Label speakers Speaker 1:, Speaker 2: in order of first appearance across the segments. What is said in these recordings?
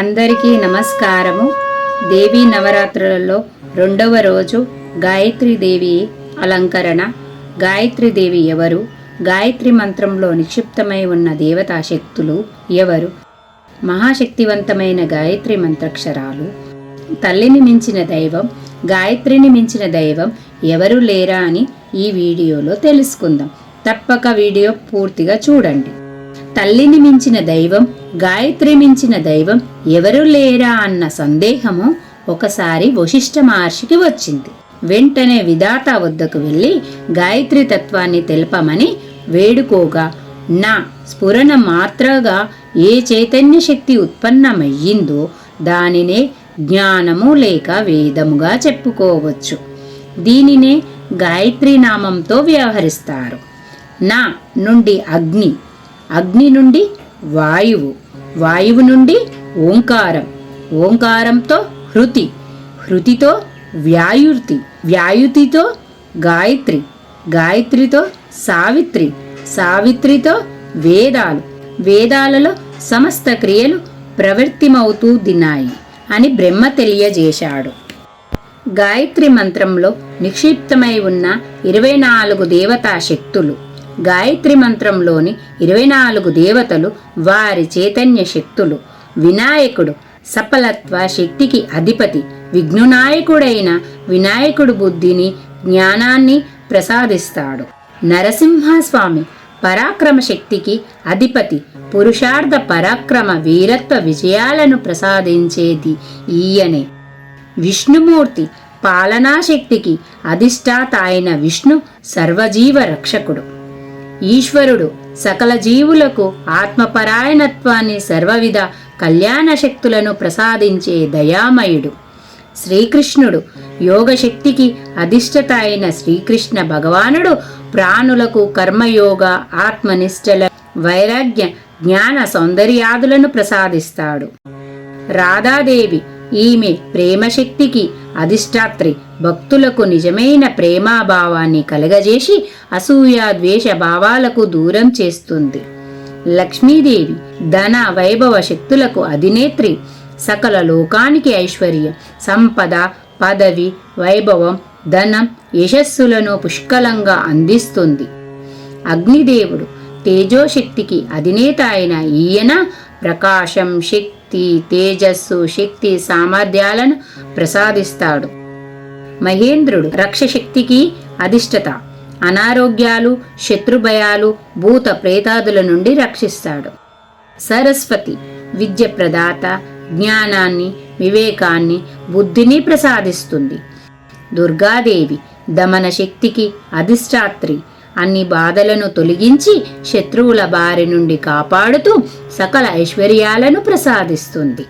Speaker 1: అందరికీ నమస్కారము. దేవీ నవరాత్రులలో రెండవ రోజు గాయత్రి దేవి అలంకరణ. గాయత్రి దేవి ఎవరు? గాయత్రి మంత్రంలో నిక్షిప్తమై ఉన్న దేవతా శక్తులు ఎవరు? మహాశక్తివంతమైన గాయత్రి మంత్రాక్షరాలు. తల్లిని మించిన దైవం గాయత్రిని మించిన దైవం ఎవరు లేరా అని ఈ వీడియోలో తెలుసుకుందాం. తప్పక వీడియో పూర్తిగా చూడండి. తల్లిని మించిన దైవం గాయత్రి మించిన దైవం ఎవరు లేరా అన్న సందేహము ఒకసారి వశిష్ఠ మహర్షికి వచ్చింది. వెంటనే విధాత వద్దకు వెళ్ళి గాయత్రి తత్వాన్ని తెలపమని వేడుకోగా నా స్ఫురణ మాత్రగా ఏ చైతన్య శక్తి ఉత్పన్నమయ్యిందో దానినే జ్ఞానము లేక వేదముగా చెప్పుకోవచ్చు. దీనినే గాయత్రి నామంతో వ్యవహరిస్తారు. నా నుండి అగ్ని అగ్ని నుండి వాయువు వాయువు నుండి ఓంకారం. ఓంకారంతో హృతి హృతితో వ్యాయుతి వ్యాయుతితో గాయత్రి గాయత్రితో సావిత్రి సావిత్రితో వేదాలు. వేదాలలో సమస్త క్రియలు ప్రవృత్తిమవుతూ దినాయి అని బ్రహ్మ తెలియజేశాడు. గాయత్రి మంత్రంలో నిక్షిప్తమై ఉన్న ఇరవై నాలుగు దేవతా శక్తులు గాయత్రి మంత్రంలోని ఇరవై నాలుగు దేవతలు వారి చైతన్య శక్తులు. వినాయకుడు సఫలత్వ శక్తికి అధిపతి. విఘ్నునాయకుడైన వినాయకుడు బుద్ధిని జ్ఞానాన్ని ప్రసాదిస్తాడు. నరసింహస్వామి పరాక్రమ శక్తికి అధిపతి. పురుషార్థ పరాక్రమ వీరత్వ విజయాలను ప్రసాదించేది ఈయనే. విష్ణుమూర్తి పాలనాశక్తికి అధిష్టాత అయిన విష్ణు సర్వజీవ రక్షకుడు. ఈశ్వరుడు సకల జీవులకు ఆత్మపరాయణత్వాన్ని సర్వవిధ కళ్యాణ శక్తులను ప్రసాదించే దయామయుడు. శ్రీకృష్ణుడు యోగశక్తికి అధిష్ఠత అయిన శ్రీకృష్ణ భగవానుడు ప్రాణులకు కర్మయోగ ఆత్మనిష్టల వైరాగ్య జ్ఞాన సౌందర్యాదులను ప్రసాదిస్తాడు. రాధాదేవి ఈమె ప్రేమశక్తికి అధిష్టాత్రి. భక్తులకు నిజమైన ప్రేమాభావాన్ని కలగజేసి అసూయ ద్వేష భావాలకు దూరం చేస్తుంది. లక్ష్మీదేవి ధన వైభవ శక్తులకు అధినేత్రి. సకల లోకానికి ఐశ్వర్యం సంపద పదవి వైభవం ధనం యశస్సులను పుష్కలంగా అందిస్తుంది. అగ్నిదేవుడు తేజోశక్తికి అధినేత అయిన ఈయన ప్రకాశం శక్తి. తేజస్సు శక్తి సామర్థ్యాలను ప్రసాదిస్తాడు. మహేంద్రుడు రక్షశక్తికి అధిష్ఠత అనారోగ్యాలు శత్రుభయాలు భూత ప్రేతాదుల నుండి రక్షిస్తాడు. సరస్వతి విద్య ప్రదాత జ్ఞానాన్ని వివేకాన్ని బుద్ధిని ప్రసాదిస్తుంది. దుర్గాదేవి దమన శక్తికి అధిష్టాత్రి అన్ని బాధలను తొలగించి శత్రువుల బారి నుండి కాపాడుతూ సకల ఐశ్వర్యాలను ప్రసాదిస్తుంది.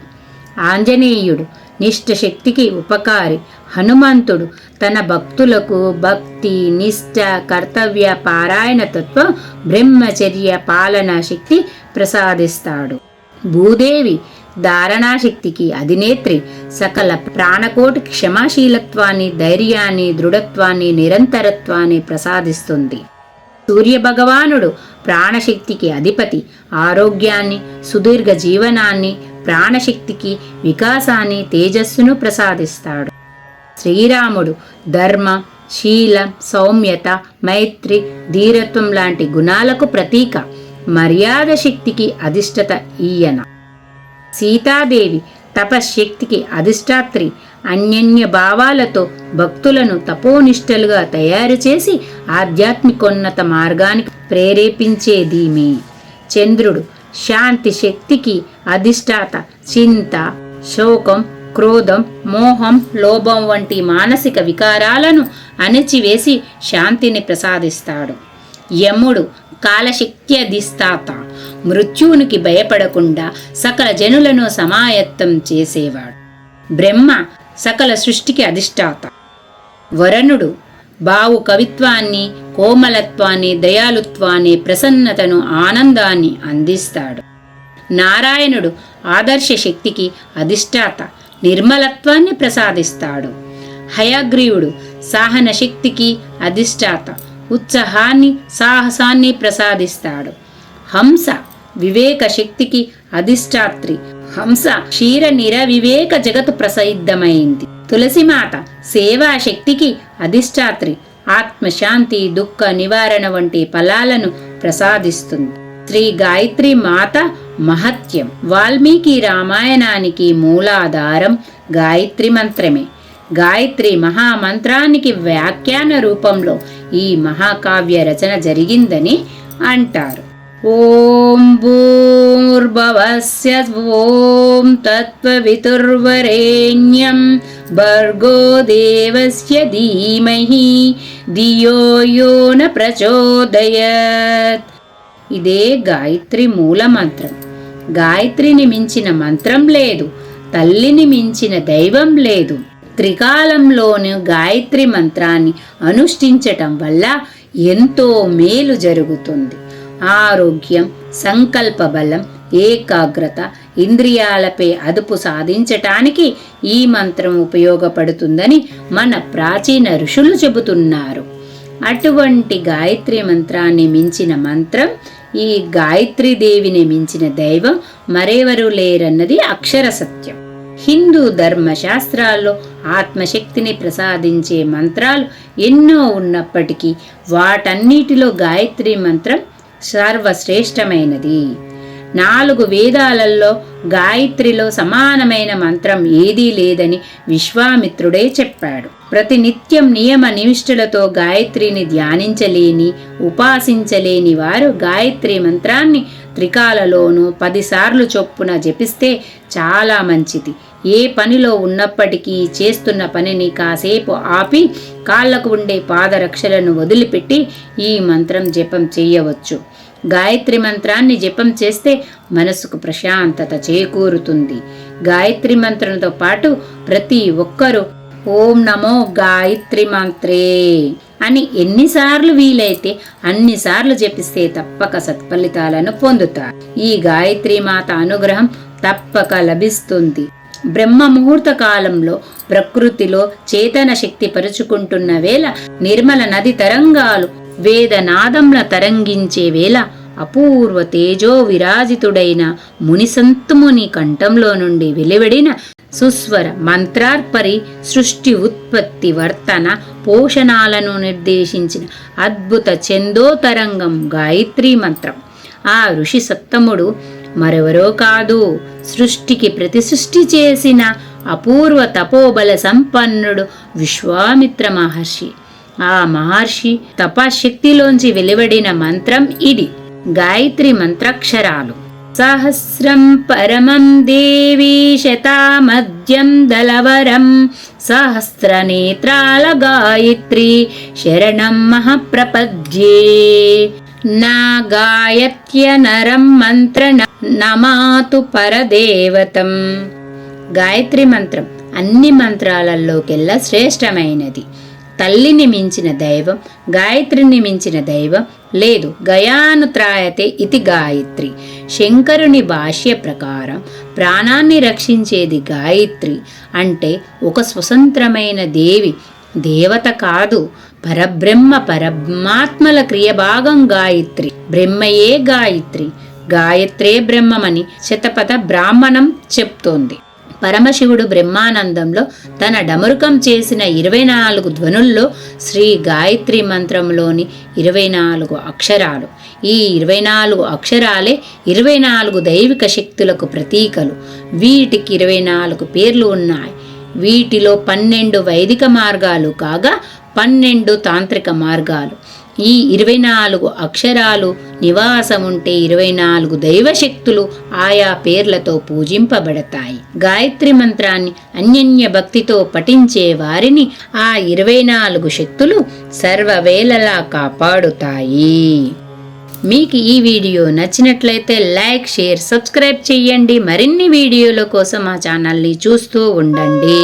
Speaker 1: ఆంజనేయుడు నిష్ఠ శక్తికి ఉపకారి హనుమంతుడు తన భక్తులకు భక్తి నిష్ఠ కర్తవ్య పారాయణ తత్వం బ్రహ్మచర్య పాలనా శక్తి ప్రసాదిస్తాడు. భూదేవి ధారణాశక్తికి అధినేత్రి సకల ప్రాణకోటి క్షమాశీలత్వాన్ని ధైర్యాన్ని దృఢత్వాన్ని నిరంతరత్వాన్ని ప్రసాదిస్తుంది. సూర్యభగవానుడు ప్రాణశక్తికి అధిపతి. ఆరోగ్యాన్ని సుదీర్ఘ జీవనాన్ని ప్రాణశక్తికి వికాసాన్ని తేజస్సును ప్రసాదిస్తాడు. శ్రీరాముడు ధర్మ శీల సౌమ్యత మైత్రి ధీరత్వం లాంటి గుణాలకు ప్రతీక. మర్యాద శక్తికి అధిష్ఠత ఈయన. సీతాదేవి తపశ్శక్తికి అధిష్టాత్రి అన్యన్య భావాలతో భక్తులను తపోనిష్టలుగా తయారు చేసి ఆధ్యాత్మికోన్నత మార్గానికి ప్రేరేపించేదీమే. చంద్రుడు శాంతి శక్తికి అధిష్టాత చింత శోకం క్రోధం మోహం లోభం వంటి మానసిక వికారాలను అణిచివేసి శాంతిని ప్రసాదిస్తాడు. యముడు కాలశక్తి అధిష్టాత మృత్యువునికి భయపడకుండా సకల జనులను సమాయత్తం చేసేవాడు. బ్రహ్మ సకల సృష్టికి అధిష్టాత. వరణుడు బావు కవిత్వాన్ని కోమలత్వాన్ని దయాలుత్వాన్ని ప్రసన్నతను ఆనందాన్ని అందిస్తాడు. నారాయణుడు ఆదర్శ శక్తికి అధిష్టాత నిర్మలత్వాన్ని ప్రసాదిస్తాడు. హయగ్రీవుడు సాహన శక్తికి అధిష్టాత ఉత్సాహాన్ని సాహసాన్ని ప్రసాదిస్తాడు. హంస వివేక శక్తికి అధిష్టాత్రి హంస క్షీర నిర వివేక జగతు ప్రసిద్ధమైంది తులసిమాత సేవా శక్తికి అధిష్టాత్రి. ఆత్మశాంతి దుఃఖ నివారణ వంటి ఫలాలను ప్రసాదిస్తుంది. శ్రీ గాయత్రి మాత మహత్యం. వాల్మీకి రామాయణానికి మూలాధారం గాయత్రి మంత్రమే. గాయత్రి మహామంత్రానికి వ్యాఖ్యాన రూపంలో ఈ మహాకావ్య రచన జరిగిందని అంటారు. ఓం భూర్భవస్య ఓం తత్వవితుర్వరేణ్యం భర్గో దేవస్య ధీమహి ధియో యో న ప్రచోదయత్ ఇదే గాయత్రి మూల మంత్రం గాయత్రిని మించిన మంత్రం లేదు తల్లిని మించిన దైవం లేదు. త్రికాలంలోని గాయత్రి మంత్రాన్ని అనుష్ఠించటం వల్ల ఎంతో మేలు జరుగుతుంది. ఆరోగ్యం సంకల్ప బలం ఏకాగ్రత ఇంద్రియాలపై అదుపు సాధించటానికి ఈ మంత్రం ఉపయోగపడుతుందని మన ప్రాచీన ఋషులు చెబుతున్నారు. అటువంటి గాయత్రి మంత్రాన్ని మించిన మంత్రం ఈ గాయత్రి దేవిని మించిన దైవం మరెవరు లేరన్నది అక్షర సత్యం. హిందూ ధర్మశాస్త్రాల్లో ఆత్మశక్తిని ప్రసాదించే మంత్రాలు ఎన్నో ఉన్నప్పటికీ వాటన్నిటిలో గాయత్రి మంత్రం సర్వశ్రేష్టమైనది. నాలుగు వేదాలలో గాయత్రిలో సమానమైన మంత్రం ఏదీ లేదని విశ్వామిత్రుడే చెప్పాడు. ప్రతినిత్యం నియమ నివిష్ఠులతో గాయత్రిని ధ్యానించలేని ఉపాసించలేని వారు గాయత్రి మంత్రాన్ని త్రికాలలోనూ పదిసార్లు చొప్పున జపిస్తే చాలా మంచిది. ఏ పనిలో ఉన్నప్పటికీ చేస్తున్న పనిని కాసేపు ఆపి కాళ్ళకు ఉండే పాదరక్షలను వదిలిపెట్టి ఈ మంత్రం జపం చేయవచ్చు. గాయత్రి మంత్రాన్ని జపం చేస్తే మనసుకు ప్రశాంతత చేకూరుతుంది. గాయత్రి మంత్రంతో పాటు ప్రతి ఒక్కరూ ఓం నమో గాయత్రి మంత్రే అని ఎన్నిసార్లు వీలైతే అన్నిసార్లు జపిస్తే తప్పక సత్ఫలితాలను పొందుతారు. ఈ గాయత్రి మాత అనుగ్రహం తప్పక లభిస్తుంది. బ్రహ్మ ముహూర్త కాలంలో ప్రకృతిలో చేతన శక్తి పరుచుకుంటున్న వేళ నిర్మల నది తరంగాలు వేదనాదంల తరంగించే వేళ అపూర్వ తేజో విరాజితుడైన మునిసంతుముని కంఠంలో నుండి వెలువడిన సుస్వర మంత్రార్పరి సృష్టి ఉత్పత్తి వర్తన పోషణాలను నిర్దేశించిన అద్భుత చందోతరంగం గాయత్రి మంత్రం. ఆ ఋషి సత్తముడు మరెవరో కాదు. సృష్టికి ప్రతి సృష్టి చేసిన అపూర్వ తపోబల సంపన్నుడు విశ్వామిత్ర మహర్షి. ఆ మహర్షి తపశక్తిలోంచి వెలువడిన మంత్రం ఇది. గాయత్రి మంత్రాక్షరాలు. సహస్రం పరమం దేవీ శతామద్యం దళవరం. సహస్రనేత్రాల గాయత్రి శరణం మహాప్రపద్యే. నా గాయత్య నరం మంత్ర నమాతు పరదేవతం గాయత్రి మంత్రం అన్ని మంత్రాలలోకెల్లా శ్రేష్టమైనది తల్లిని మించిన దైవం గాయత్రిని మించిన దైవం లేదు గయాను త్రాయతే ఇది గాయత్రి శంకరుని భాష్య ప్రకారం ప్రాణాన్ని రక్షించేది గాయత్రి అంటే ఒక స్వతంత్రమైన దేవి దేవత కాదు పరబ్రహ్మ పరమాత్మల క్రియ భాగం గాయత్రి. బ్రహ్మయే గాయత్రి. గాయత్రే బ్రహ్మమని శతపథ బ్రాహ్మణం చెప్తోంది. పరమశివుడు బ్రహ్మానందంలో తన డమరుకం చేసిన ఇరవై నాలుగు ధ్వనుల్లో శ్రీ గాయత్రి మంత్రంలోని ఇరవై నాలుగు అక్షరాలు. ఈ ఇరవై నాలుగు అక్షరాలే ఇరవై నాలుగు దైవిక శక్తులకు ప్రతీకలు. వీటికి ఇరవై నాలుగు పేర్లు ఉన్నాయి. వీటిలో పన్నెండు వైదిక మార్గాలు కాగా పన్నెండు తాంత్రిక మార్గాలు. ఈ ఇరవై నాలుగు అక్షరాలు నివాసముంటే ఇరవై నాలుగు దైవశక్తులు ఆయా పేర్లతో పూజింపబడతాయి. గాయత్రి మంత్రాన్ని అన్యన్య భక్తితో పఠించే వారిని ఆ ఇరవై నాలుగు శక్తులు సర్వవేళలా కాపాడుతాయి. మీకు ఈ వీడియో నచ్చినట్లయితే లైక్ షేర్ సబ్స్క్రైబ్ చేయండి మరిన్ని వీడియోల కోసం మా ఛానల్ని చూస్తూ ఉండండి.